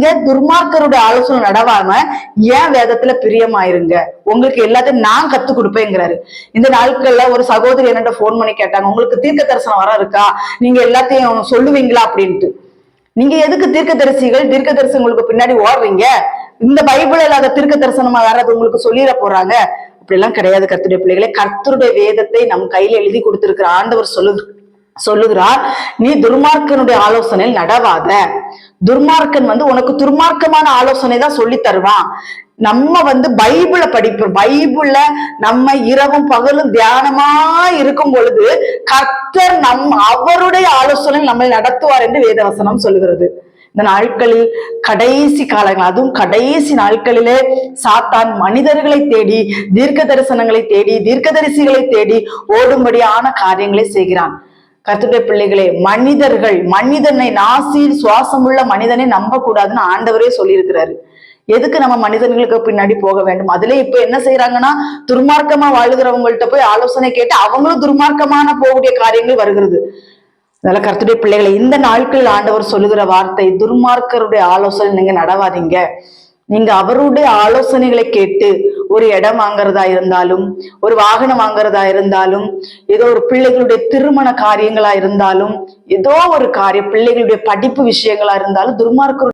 நீங்க துர்மார்க்கருடைய ஆலோசனை நடவாம ஏன் வேதத்துல பிரியமாயிருங்க? உங்களுக்கு எல்லாத்தையும் நான் கத்து கொடுப்பேங்கிறாரு. இந்த நாட்கள்ல ஒரு சகோதரி என்னட்ட போன் பண்ணி கேட்டாங்க உங்களுக்கு தீர்க்க தரிசனம் வர இருக்கா? நீங்க எல்லாத்தையும் சொல்லுவீங்களா? அப்படின்ட்டு. நீங்க எதுக்கு தீர்க்க தரிசிகள்? தீர்க்க தரிசனங்களுக்கு பின்னாடி ஓடுறீங்க? இந்த பைபிள் இல்லாத தீர்க்க தரிசனமா வேறது உங்களுக்கு சொல்லிட போறாங்க? அப்படிலாம் கிடையாது கர்த்தருடைய பிள்ளைகளே. கர்த்தருடைய வேதத்தை நம் கையில எழுதி கொடுத்திருக்கிற ஆண்டவர் சொல்லு சொல்லுகிறார். நீ துர்மார்க்கனுடைய ஆலோசனையில் நடவாத. துர்மார்க்கன் வந்து உனக்கு துர்மார்க்கமான ஆலோசனை தான் சொல்லி தருவான். நம்ம வந்து பைபிளை படிப்போம் பைபிள்ல நம்ம இரவும் பகலும் தியானமா இருக்கும் பொழுது கர்த்தர் நம் அவருடைய ஆலோசனை நம்மை நடத்துவார் என்று வேதவசனம் சொல்லுகிறது. இந்த நாட்களில் கடைசி காலங்கள் அதுவும் கடைசி நாட்களிலே சாத்தான் மனிதர்களை தேடி தீர்க்க தரிசனங்களை தேடி தீர்க்கதரிசிகளை தேடி ஓடும்படியான காரியங்களை செய்கிறான். கத்துடைய பிள்ளைகளே மனிதர்கள் மனிதனை நாசி சுவாசமுள்ள மனிதனை நம்ப கூடாதுன்னு ஆண்டவரே சொல்லியிருக்கிறாரு. எதுக்கு நம்ம மனிதர்களுக்கு பின்னாடி போக வேண்டும்? அதுல இப்ப என்ன செய்யறாங்கன்னா துர்மார்க்கமா வாழுகிறவங்கள்ட்ட போய் ஆலோசனை கேட்டு அவங்களும் துர்மார்க்கமான போகக்கூடிய காரியங்கள் வருகிறது. அதனால கருத்துடைய பிள்ளைகளை இந்த நாட்களில் ஆண்டவர் சொல்லுகிற வார்த்தை துர்மார்க்கருடைய ஆலோசனை நீங்க நடவாதீங்க. நீங்க அவருடைய ஆலோசனைகளை கேட்டு ஒரு இடம் வாங்குறதா இருந்தாலும் ஒரு வாகனம் வாங்குறதா இருந்தாலும் ஏதோ ஒரு பிள்ளைகளுடைய திருமண காரியங்களா இருந்தாலும் ஏதோ ஒரு காரியம் பிள்ளைகளுடைய படிப்பு விஷயங்களா இருந்தாலும் துர்மார்க்கருடைய